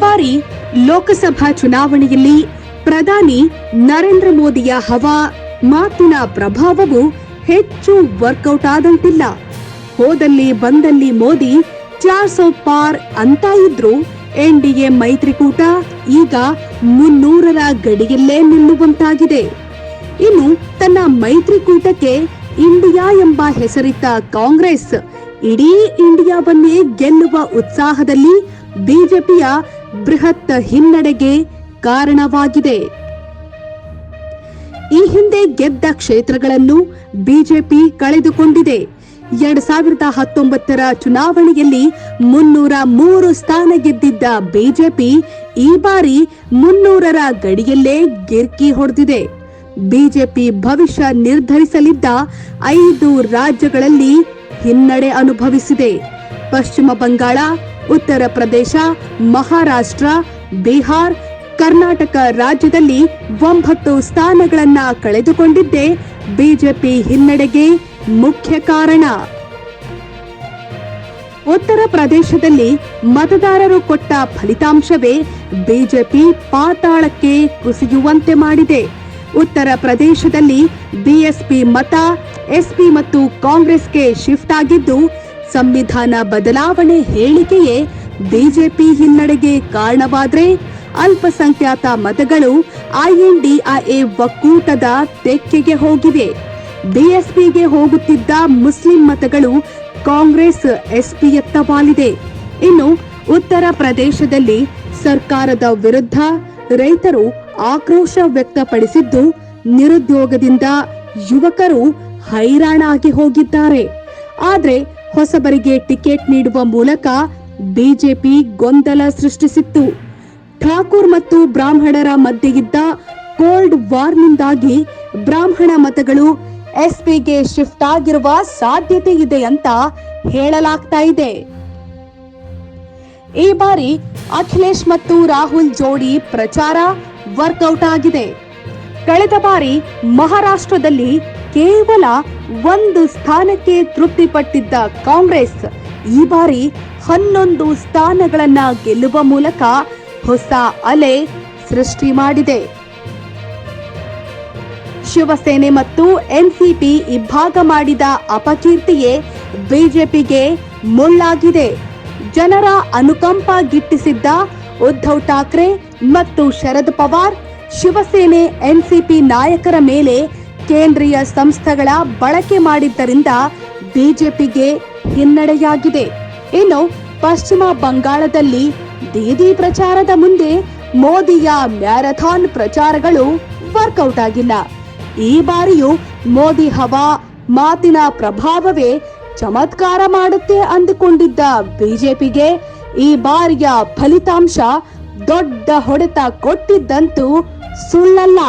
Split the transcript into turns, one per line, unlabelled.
ಬಾರಿ ಲೋಕಸಭಾ ಚುನಾವಣೆಯಲ್ಲಿ ಪ್ರಧಾನಿ ನರೇಂದ್ರ ಮೋದಿಯ ಹವಾ, ಮಾತಿನ ಪ್ರಭಾವವು ಹೆಚ್ಚು ವರ್ಕೌಟ್ ಆದಂತಿಲ್ಲ. ಹೋದಲ್ಲಿ ಬಂದಲ್ಲಿ ಮೋದಿ ಚಾರ್ ಸೌ ಪಾರ್ ಅಂತ ಇದ್ರು ಎನ್ಡಿಎ ಮೈತ್ರಿಕೂಟ ಈಗ ಮುನ್ನೂರರ ಗಡಿಯಲ್ಲೇ ನಿಲ್ಲುವಂತಾಗಿದೆ. ಇನ್ನು ತನ್ನ ಮೈತ್ರಿಕೂಟಕ್ಕೆ ಇಂಡಿಯಾ ಎಂಬ ಹೆಸರಿತ್ತ ಕಾಂಗ್ರೆಸ್ ಇಡೀ ಇಂಡಿಯಾವನ್ನೇ ಗೆಲ್ಲುವ ಉತ್ಸಾಹದಲ್ಲಿ ಬಿಜೆಪಿಯ ಬೃಹತ್ ಹಿನ್ನಡೆಗೆ ಕಾರಣವಾಗಿದೆ. ಈ ಹಿಂದೆ ಗೆದ್ದ ಕ್ಷೇತ್ರಗಳನ್ನು ಬಿಜೆಪಿ ಕಳೆದುಕೊಂಡಿದೆ. ಎರಡ್ ಸಾವಿರದ ಹತ್ತೊಂಬತ್ತರ ಚುನಾವಣೆಯಲ್ಲಿ ಮುನ್ನೂರ ಮೂರು ಸ್ಥಾನ ಗೆದ್ದಿದ್ದ ಬಿಜೆಪಿ ಈ ಬಾರಿ ಮುನ್ನೂರರ ಗಡಿಯಲ್ಲೇ ಗಿರ್ಕಿ ಹೊಡೆದಿದೆ. ಬಿಜೆಪಿ ಭವಿಷ್ಯ ನಿರ್ಧರಿಸಲಿದ್ದ ಐದು ರಾಜ್ಯಗಳಲ್ಲಿ ಹಿನ್ನಡೆ ಅನುಭವಿಸಿದೆ. ಪಶ್ಚಿಮ ಬಂಗಾಳ, ಉತ್ತರ ಪ್ರದೇಶ, ಮಹಾರಾಷ್ಟ್ರ, ಬಿಹಾರ್, ಕರ್ನಾಟಕ ರಾಜ್ಯದಲ್ಲಿ ಒಂಬತ್ತು ಸ್ಥಾನಗಳನ್ನ ಕಳೆದುಕೊಂಡಿದ್ದೇ ಬಿಜೆಪಿ ಹಿನ್ನಡೆಗೆ ಮುಖ್ಯ ಕಾರಣ. ಉತ್ತರ ಪ್ರದೇಶದಲ್ಲಿ ಮತದಾರರು ಕೊಟ್ಟ ಫಲಿತಾಂಶವೇ ಬಿಜೆಪಿ ಪಾತಾಳಕ್ಕೆ ಕುಸಿಯುವಂತೆ ಮಾಡಿದೆ. ಉತ್ತರ ಪ್ರದೇಶದಲ್ಲಿ ಬಿಎಸ್ಪಿ ಮತ, ಎಸ್ಪಿ ಮತ್ತು ಕಾಂಗ್ರೆಸ್ಗೆ ಶಿಫ್ಟ್ ಆಗಿದ್ದು ಸಂವಿಧಾನ ಬದಲಾವಣೆ ಹೇಳಿಕೆಯೇ ಬಿಜೆಪಿ ಹಿನ್ನಡೆಗೆ ಕಾರಣವಾದ್ರೆ ಅಲ್ಪಸಂಖ್ಯಾತ ಮತಗಳು ಐಎನ್ಡಿಐಎ ಒಕ್ಕೂಟದ ತೆಕ್ಕೆಗೆ ಹೋಗಿವೆ. ಬಿಎಸ್ಪಿಗೆ ಹೋಗುತ್ತಿದ್ದ ಮುಸ್ಲಿಂ ಮತಗಳು ಕಾಂಗ್ರೆಸ್ ಎಸ್ಪಿಯತ್ತ ವಾಲಿದೆ. ಇನ್ನು ಉತ್ತರ ಪ್ರದೇಶದಲ್ಲಿ ಸರ್ಕಾರದ ವಿರುದ್ಧ ರೈತರು ಆಕ್ರೋಶ ವ್ಯಕ್ತಪಡಿಸಿದ್ದು, ನಿರುದ್ಯೋಗದಿಂದ ಯುವಕರು ಹೈರಾಣಾಗಿ ಹೋಗಿದ್ದಾರೆ. ಆದ್ರೆ ಹೊಸಬರಿಗೆ ಟಿಕೆಟ್ ನೀಡುವ ಮೂಲಕ ಬಿಜೆಪಿ ಗೊಂದಲ ಸೃಷ್ಟಿಸಿತ್ತು. ಠಾಕೂರ್ ಮತ್ತು ಬ್ರಾಹ್ಮಣರ ಮಧ್ಯೆ ಇದ್ದ ಕೋಲ್ಡ್ ವಾರ್ನಿಂದಾಗಿ ಬ್ರಾಹ್ಮಣ ಮತಗಳು ಎಸ್ಪಿಗೆ ಶಿಫ್ಟ್ ಆಗಿರುವ ಸಾಧ್ಯತೆ ಇದೆ ಅಂತ ಹೇಳಲಾಗ್ತಾ ಇದೆ. ಈ ಬಾರಿ ಅಖಿಲೇಶ್ ಮತ್ತು ರಾಹುಲ್ ಜೋಡಿ ಪ್ರಚಾರ ವರ್ಕೌಟ್ ಆಗಿದೆ. ಕಳೆದ ಬಾರಿ ಮಹಾರಾಷ್ಟ್ರದಲ್ಲಿ ಕೇವಲ ಒಂದು ಸ್ಥಾನಕ್ಕೆ ತೃಪ್ತಿಪಟ್ಟಿದ್ದ ಕಾಂಗ್ರೆಸ್ ಈ ಬಾರಿ ಹನ್ನೊಂದು ಸ್ಥಾನಗಳನ್ನ ಗೆಲ್ಲುವ ಮೂಲಕ ಹೊಸ ಅಲೆ ಸೃಷ್ಟಿ ಮಾಡಿದೆ. ಶಿವಸೇನೆ ಮತ್ತು ಎನ್ಸಿಪಿ ಇಬ್ಬಾಗ ಮಾಡಿದ ಅಪಕೀರ್ತಿಯೇ ಬಿಜೆಪಿಗೆ ಮುಳ್ಳಾಗಿದೆ. ಜನರ ಅನುಕಂಪ ಗಿಟ್ಟಿಸಿದ್ದ ಉದ್ಧವ್ ಠಾಕ್ರೆ ಮತ್ತು ಶರದ್ ಪವಾರ್ ಶಿವಸೇನೆ ಎನ್ಸಿಪಿ ನಾಯಕರ ಮೇಲೆ ಕೇಂದ್ರೀಯ ಸಂಸ್ಥೆಗಳ ಬಳಕೆ ಮಾಡಿದ್ದರಿಂದ ಬಿಜೆಪಿಗೆ ಹಿನ್ನಡೆಯಾಗಿದೆ. ಇನ್ನು ಪಶ್ಚಿಮ ಬಂಗಾಳದಲ್ಲಿ ದೀದಿ ಪ್ರಚಾರದ ಮುಂದೆ ಮೋದಿಯ ಮ್ಯಾರಥಾನ್ ಪ್ರಚಾರಗಳು ವರ್ಕೌಟ್ ಆಗಿಲ್ಲ. ಈ ಬಾರಿಯೂ ಮೋದಿ ಹವಾ ಮಾತಿನ ಪ್ರಭಾವವೇ ಚಮತ್ಕಾರ ಮಾಡುತ್ತೆ ಅಂದುಕೊಂಡಿದ್ದ ಬಿಜೆಪಿಗೆ ಈ ಬಾರಿಯ ಫಲಿತಾಂಶ ದೊಡ್ಡ ಹೊಡೆತ ಕೊಟ್ಟಿದ್ದಂತೂ ಸುಳ್ಳಲ್ಲ.